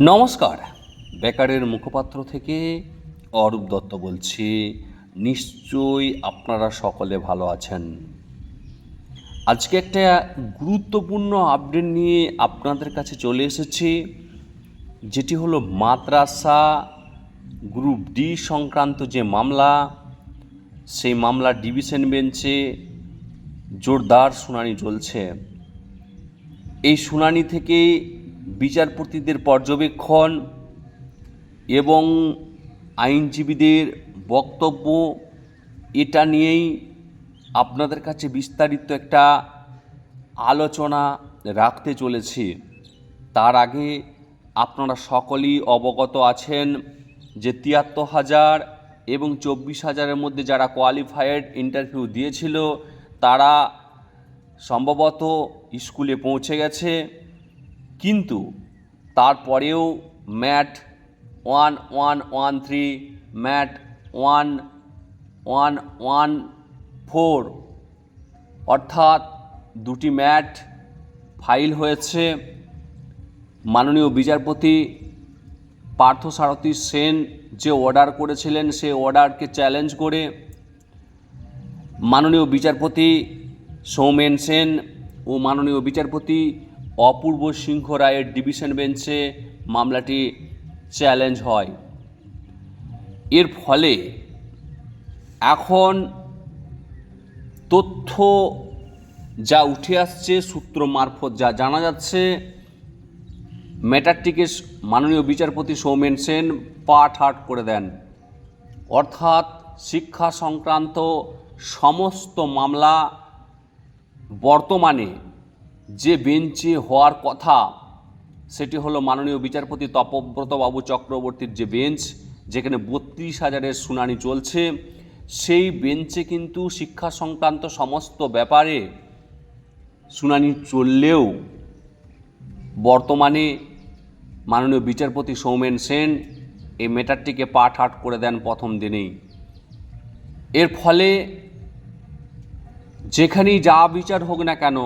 নমস্কার। বেকারের মুখপাত্র থেকে অরূপ দত্ত বলছি। নিশ্চয়ই আপনারা সকলে ভালো আছেন। আজকে একটা গুরুত্বপূর্ণ আপডেট নিয়ে আপনাদের কাছে চলে এসেছি, যেটি হলো মাদ্রাসা গ্রুপ ডি সংক্রান্ত যে মামলা, সেই মামলা ডিভিশন বেঞ্চে জোরদার শুনানি চলছে। এই শুনানি থেকে বিচারপতিদের পর্যবেক্ষণ এবং আইনজীবীদের বক্তব্য, এটা নিয়েই আপনাদের কাছে বিস্তারিত একটা আলোচনা রাখতে চলেছি। তার আগে আপনারা সকলেই অবগত আছেন যে তিয়াত্তর হাজার এবং চব্বিশ হাজারের মধ্যে যারা কোয়ালিফাইড ইন্টারভিউ দিয়েছিল, তারা সম্ভবত স্কুলে পৌঁছে গেছে। কিন্তু তারপরেও mat one one one three, mat one one one four, অর্থাৎ দুটি ম্যাট ফাইল হয়েছে। মাননীয় বিচারপতি পার্থসারথী সেন যে অর্ডার করেছিলেন, সে অর্ডারকে চ্যালেঞ্জ করে মাননীয় বিচারপতি সৌমেন সেন ও মাননীয় বিচারপতি অপূর্ব সিংহ রায়ের ডিভিশন বেঞ্চে মামলাটি চ্যালেঞ্জ হয়। এর ফলে এখন তথ্য যা উঠে আসছে, সূত্র মারফত যা জানা যাচ্ছে, ম্যাটারটিকে মাননীয় বিচারপতি সৌমেন সেন পাঠ হাট করে দেন। অর্থাৎ শিক্ষা সংক্রান্ত সমস্ত মামলা বর্তমানে যে বেঞ্চে হওয়ার কথা, সেটি হলো মাননীয় বিচারপতি তপব্রতবাবু চক্রবর্তীর যে বেঞ্চ, যেখানে বত্রিশ হাজারের শুনানি চলছে, সেই বেঞ্চে কিন্তু শিক্ষা সংক্রান্ত সমস্ত ব্যাপারে শুনানি চললেও বর্তমানে মাননীয় বিচারপতি সৌমেন সেন এই ম্যাটারটিকে পাঠ হাট করে দেন প্রথম দিনেই। এর ফলে যেখানেই যা বিচার হোক না কেন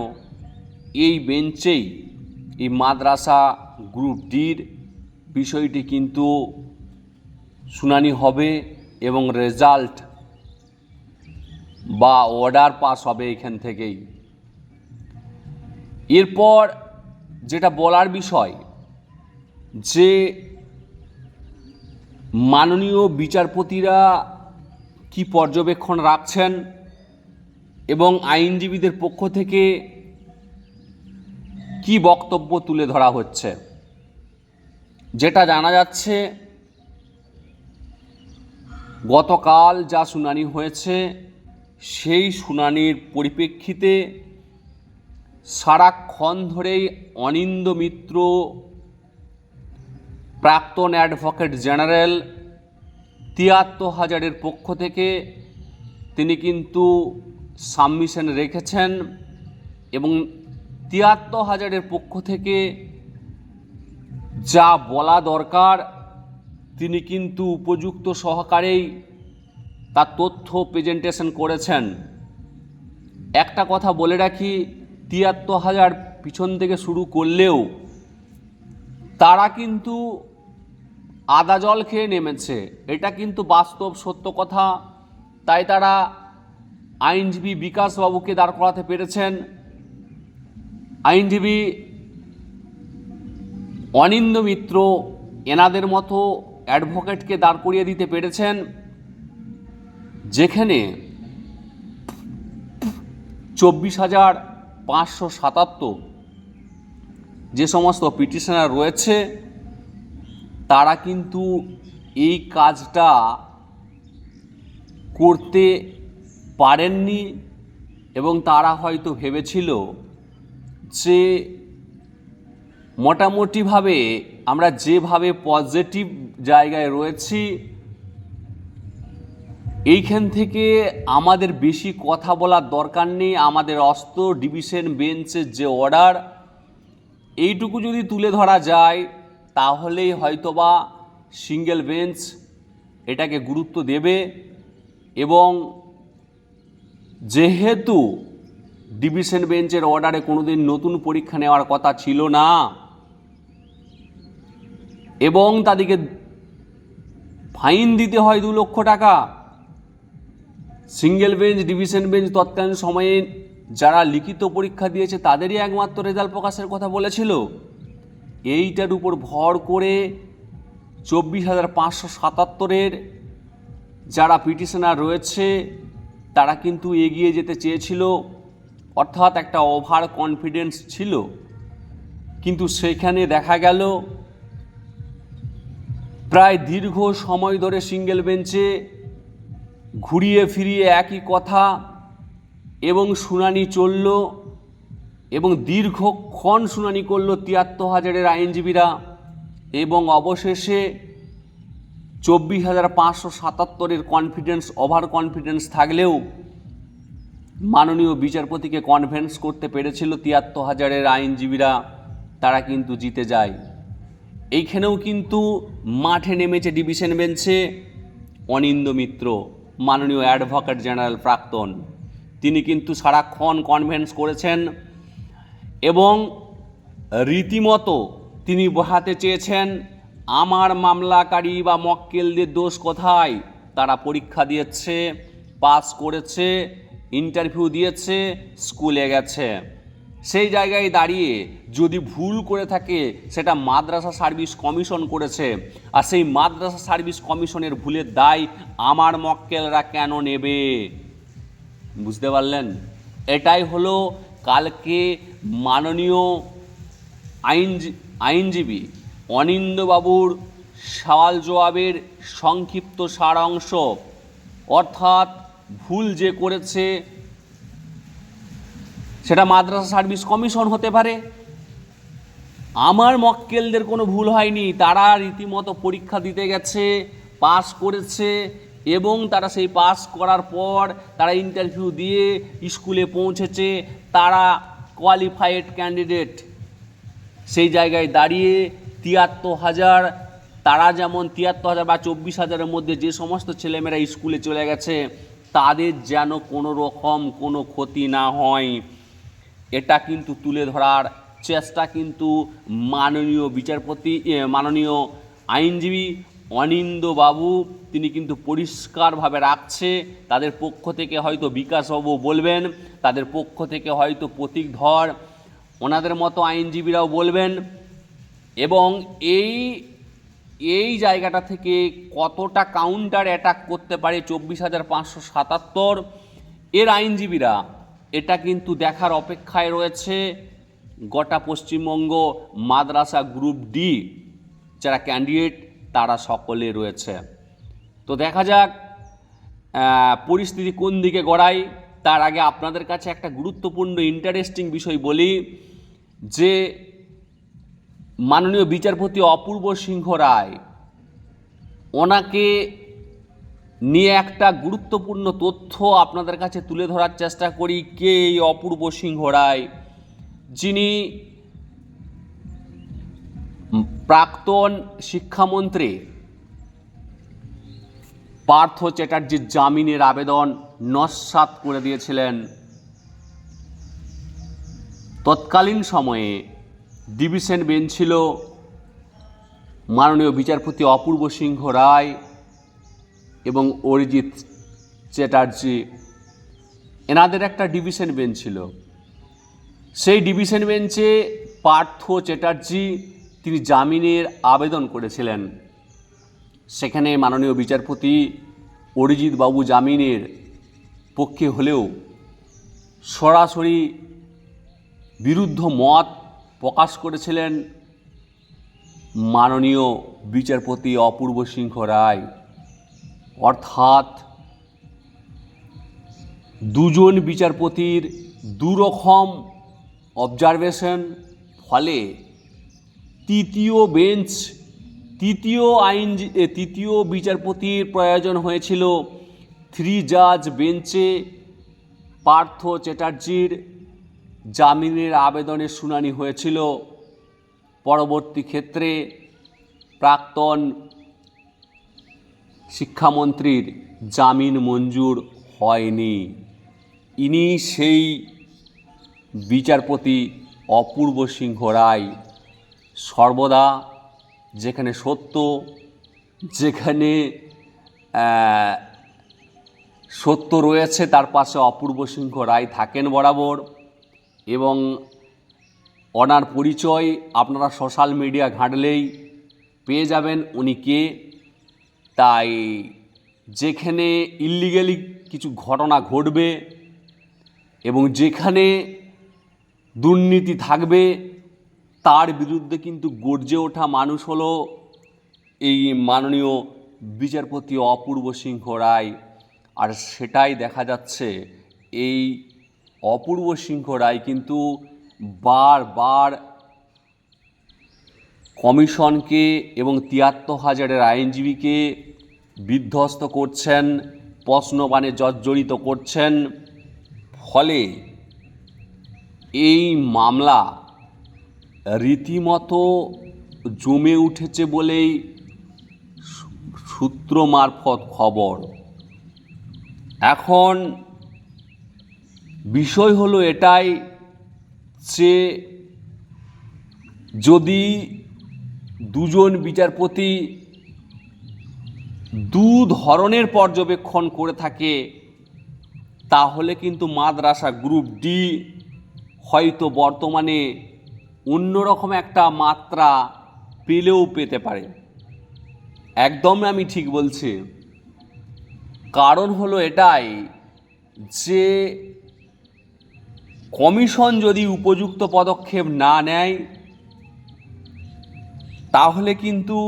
এই বেঞ্চেই, এই মাদ্রাসা গ্রুপ ডির বিষয়টি কিন্তু শুনানি হবে এবং রেজাল্ট বা অর্ডার পাস হবে এখান থেকেই। এরপর যেটা বলার বিষয়, যে মাননীয় বিচারপতিরা কি পর্যবেক্ষণ রাখছেন এবং আইনজীবীদের পক্ষ থেকে কি বক্তব্য তুলে ধরা হচ্ছে? যেটা জানা যাচ্ছে, গতকাল যা শুনানি হয়েছে, সেই শুনানির পরিপ্রেক্ষিতে সারাক্ষণ ধরেই অনিন্দ মিত্র, প্রাক্তন অ্যাডভোকেট জেনারেল, তিয়াত্তর হাজারের পক্ষ থেকে তিনি কিন্তু সাবমিশন রেখেছেন এবং তিয়াত্তর হাজারের পক্ষ থেকে যা বলা দরকার, তিনি কিন্তু উপযুক্ত সহকারেই তার তথ্য প্রেজেন্টেশন করেছেন। একটা কথা বলে রাখি, তিয়াত্তর হাজার পিছন থেকে শুরু করলেও তারা কিন্তু আদা জল খেয়ে নেমেছে। এটা কিন্তু বাস্তব সত্য কথা। তাই তারা আইনজীবী বিকাশবাবুকে দাঁড় করাতে পেরেছেন। আইনজীবী অনিন্দ মিত্র এনাদের মতো অ্যাডভোকেটকে দাঁড় করিয়ে দিতে পেরেছেন, যেখানে চব্বিশ হাজার পাঁচশো সাতাত্তর যে সমস্ত পিটিশনার রয়েছে, তারা কিন্তু এই কাজটা করতে পারেননি এবং তারা হয়তো ভেবেছিল যে মোটামুটিভাবে আমরা যেভাবে পজিটিভ জায়গায় রয়েছি, এইখান থেকে আমাদের বেশি কথা বলার দরকার নেই, আমাদের অস্ত্র ডিভিশন বেঞ্চের যে অর্ডার এইটুকু যদি তুলে ধরা যায়, তাহলেই হয়তোবা সিঙ্গেল বেঞ্চ এটাকে গুরুত্ব দেবে এবং যেহেতু ডিভিশন বেঞ্চের অর্ডারে কোনোদিন নতুন পরীক্ষা নেওয়ার কথা ছিল না। এবং তাদেরকে ফাইন দিতে হয় দু লক্ষ টাকা। সিঙ্গেল বেঞ্চ, ডিভিশন বেঞ্চ তৎকালীন সময়ে যারা লিখিত পরীক্ষা দিয়েছে, তাদেরই একমাত্র রেজাল্ট প্রকাশের কথা বলেছিল। এইটার উপর ভর করে চব্বিশ হাজার পাঁচশো সাতাত্তরের যারা পিটিশনার রয়েছে, তারা কিন্তু এগিয়ে যেতে চেয়েছিল। অর্থাৎ একটা ওভার কনফিডেন্স ছিল। কিন্তু সেখানে দেখা গেল, প্রায় দীর্ঘ সময় ধরে সিঙ্গেল বেঞ্চে ঘুরিয়ে ফিরিয়ে একই কথা এবং শুনানি চলল এবং দীর্ঘক্ষণ শুনানি করল তিয়াত্তর হাজারের আইনজীবীরা এবং অবশেষে চব্বিশ হাজার পাঁচশো সাতাত্তরের কনফিডেন্স ওভার কনফিডেন্স থাকলেও মাননীয় বিচারপতিকে কনভেন্স করতে পেরেছিল তিয়াত্তর হাজারের আইনজীবীরা, তারা কিন্তু জিতে যায়। এইখানেও কিন্তু মাঠে নেমেছে ডিভিশন বেঞ্চে অনিন্দ মিত্র, মাননীয় অ্যাডভোকেট জেনারেল প্রাক্তন। তিনি কিন্তু সারাক্ষণ কনভেন্স করেছেন এবং রীতিমতো তিনি বোঝাতে চেয়েছেন, আমার মামলাকারী বা মক্কেলদের দোষ কোথায়? তারা পরীক্ষা দিয়েছে, পাস করেছে ইন্টারভিউ দিয়েছে, স্কুলে গেছে। সেই জায়গায় দাঁড়িয়ে যদি ভুল করে থাকে, সেটা মাদ্রাসা সার্ভিস কমিশন করেছে। আর সেই মাদ্রাসা সার্ভিস কমিশনের ভুলের দায় আমার মক্কেলরা কেন নেবে? বুঝতে পারলেন? এটাই হলো কালকে মাননীয় আইন আইনজীবী অনিন্দবাবুর সওয়াল জবাবের সংক্ষিপ্ত সারাংশ। অর্থাৎ ভুল যে করেছে, সেটা মাদ্রাসা সার্ভিস কমিশন হতে পারে। আমার মক্কেলদের কোনো ভুল হয়নি। তারা রীতিমতো পরীক্ষা দিতে গেছে পাস করেছে, এবং তারা সেই পাস করার পর তারা ইন্টারভিউ দিয়ে স্কুলে পৌঁছেছে। তারা কোয়ালিফাইড ক্যান্ডিডেট সেই জায়গায় দাঁড়িয়ে তিয়াত্তর হাজার, তারা যেমন তিয়াত্তর হাজার বা চব্বিশ হাজারের মধ্যে যে সমস্ত ছেলেমেয়েরা স্কুলে চলে গেছে তাদের যেন কোনো রকম কোনো ক্ষতি না হয়। এটা কিন্তু তুলে ধরার চেষ্টা কিন্তু মাননীয় বিচারপতি মাননীয় আইনজীবী অনিন্দ বাবু তিনি কিন্তু পরিষ্কারভাবে রাখছে। তাদের পক্ষ থেকে হয়তো বিকাশবাবু বলবেন, তাদের পক্ষ থেকে হয়তো প্রতীক ধর ওনাদের মতো আইনজীবীরাও বলবেন। এবং এই এই জায়গাটা থেকে কতটা কাউন্টার অ্যাটাক করতে পারে চব্বিশ হাজার পাঁচশো সাতাত্তর? এর আইনজীবীরা এটা কিন্তু দেখার অপেক্ষায় রয়েছে। গোটা পশ্চিমবঙ্গ মাদ্রাসা গ্রুপ ডি যারা ক্যান্ডিডেট তারা সকলে রয়েছে। তো দেখা যাক পরিস্থিতি কোন দিকে গড়ায়। তার আগে আপনাদের কাছে একটা গুরুত্বপূর্ণ ইন্টারেস্টিং বিষয় বলি, যে মাননীয় বিচারপতি অপূর্ব সিংহ রায় ওনাকে নিয়ে একটা গুরুত্বপূর্ণ তথ্য আপনাদের কাছে তুলে ধরার চেষ্টা করি, কে এই অপূর্ব সিংহ রায়? যিনি প্রাক্তন শিক্ষামন্ত্রী পার্থ চ্যাটার্জির জামিনের আবেদন নস্বাত করে দিয়েছিলেন। তৎকালীন সময়ে ডিভিশন বেঞ্চ ছিল। মাননীয় বিচারপতি অপূর্ব সিংহ রায় এবং অরিজিৎ চ্যাটার্জি, এনাদের একটা ডিভিশন বেঞ্চ ছিল। সেই ডিভিশন বেঞ্চে পার্থ চ্যাটার্জি, তিনি জামিনের আবেদন করেছিলেন। সেখানে মাননীয় বিচারপতি অরিজিৎ বাবু জামিনের পক্ষে হলেও সরাসরি বিরুদ্ধ মত প্রকাশ করেছিলেন মাননীয় বিচারপতি অপূর্ব সিংহ রায়। অর্থাৎ দুজন বিচারপতির দুরকম অবজারভেশন ফলে তৃতীয় বেঞ্চ তৃতীয় আইন তৃতীয় বিচারপতির প্রয়োজন হয়েছিল থ্রি জাজ বেঞ্চে পার্থ চ্যাটার্জির জামিনের আবেদনের শুনানি হয়েছিল। পরবর্তী ক্ষেত্রে প্রাক্তন শিক্ষামন্ত্রীর জামিন মঞ্জুর হয়নি। ইনি সেই বিচারপতি অপূর্ব সিংহ রায়। সর্বদা যেখানে সত্য যেখানে সত্য রয়েছে, তার পাশে অপূর্ব সিংহ রায় থাকেন বরাবর। এবং ওনার পরিচয় আপনারা সোশ্যাল মিডিয়া ঘাঁটলেই পেয়ে যাবেন উনি কে। তাই যেখানে ইলিগালি কিছু ঘটনা ঘটবে এবং যেখানে দুর্নীতি থাকবে, তার বিরুদ্ধে কিন্তু গর্জে ওঠা মানুষ হলো এই মাননীয় বিচারপতি অপূর্ব সিংহ রায়। আর সেটাই দেখা যাচ্ছে এই অপূর্ব সিংহ রায় কিন্তু বারবার কমিশনকে এবং তিয়াত্তর হাজারের আইনজীবীকে বিধ্বস্ত করছেন, প্রশ্নবাণে জর্জরিত করছেন। ফলে এই মামলা রীতিমতো জমে উঠেছে বলেই সূত্র মারফত খবর। এখন বিষয় হলো এটাই যে যদি দুজন বিচারপতি দু ধরনের পর্যবেক্ষণ করে থাকে, তাহলে কিন্তু মাদ্রাসা গ্রুপ ডি হয়তো বর্তমানে অন্যরকম একটা মাত্রা পেলেও পেতে পারে। একদম আমি ঠিক বলছি। কারণ হলো এটাই যে কমিশন যদি উপযুক্ত পদক্ষেপ না নেয়, তাহলে কিন্তু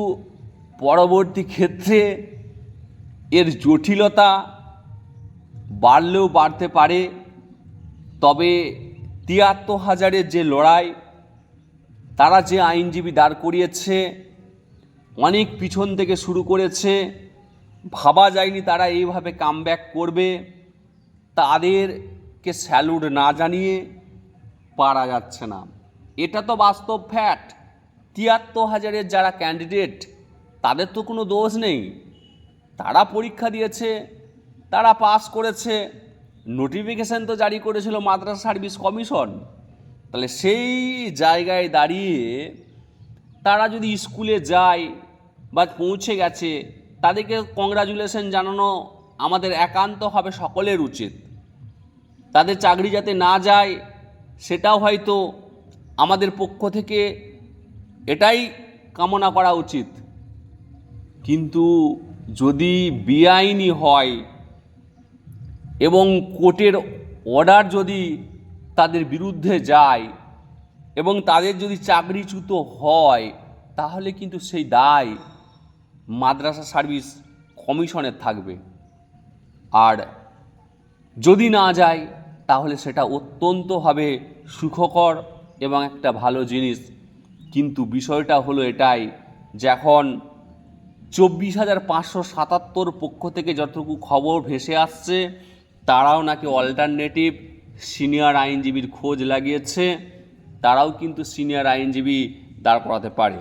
পরবর্তী ক্ষেত্রে এর জটিলতা বাড়লেও বাড়তে পারে। তবে তিয়াত্তর হাজারের যে লড়াই, তারা যে আইনজীবী দাঁড় করিয়েছে, অনেক পিছন থেকে শুরু করেছে, ভাবা যায়নি তারা এইভাবে কামব্যাক করবে। তাদেরকে স্যালুট না জানিয়ে পারা যাচ্ছে না। এটা তো বাস্তব ফ্যাক্ট। তিয়াত্তর হাজারের যারা ক্যান্ডিডেট, তাদের তো কোনো দোষ নেই। তারা পরীক্ষা দিয়েছে, তারা পাস করেছে। নোটিফিকেশান তো জারি করেছিল মাদ্রাসা সার্ভিস কমিশন। তাহলে সেই জায়গায় দাঁড়িয়ে তারা যদি স্কুলে যায় বা পৌঁছে গেছে, তাদেরকে কংগ্রাচুলেশন জানানো আমাদের একান্তভাবে সকলের উচিত। তাদের চাকরি যাতে না যায়, সেটাও হয়তো আমাদের পক্ষ থেকে এটাই কামনা করা উচিত। কিন্তু যদি বেআইনি হয় এবং কোর্টের অর্ডার যদি তাদের বিরুদ্ধে যায় এবং তাদের যদি চাকরিচ্যুত হয়, তাহলে কিন্তু সেই দায় মাদ্রাসা সার্ভিস কমিশনের থাকবে। আর যদি না যায় তাহলে সেটা অত্যন্তভাবে সুখকর এবং একটা ভালো জিনিস। কিন্তু বিষয়টা হলো এটাই যে এখন চব্বিশ হাজার পাঁচশো সাতাত্তর পক্ষ থেকে যতটুকু খবর ভেসে আসছে, তারাও নাকি অল্টারনেটিভ সিনিয়র আইনজীবীর খোঁজ লাগিয়েছে, তারাও কিন্তু সিনিয়র আইনজীবী দাঁড় করাতে পারে।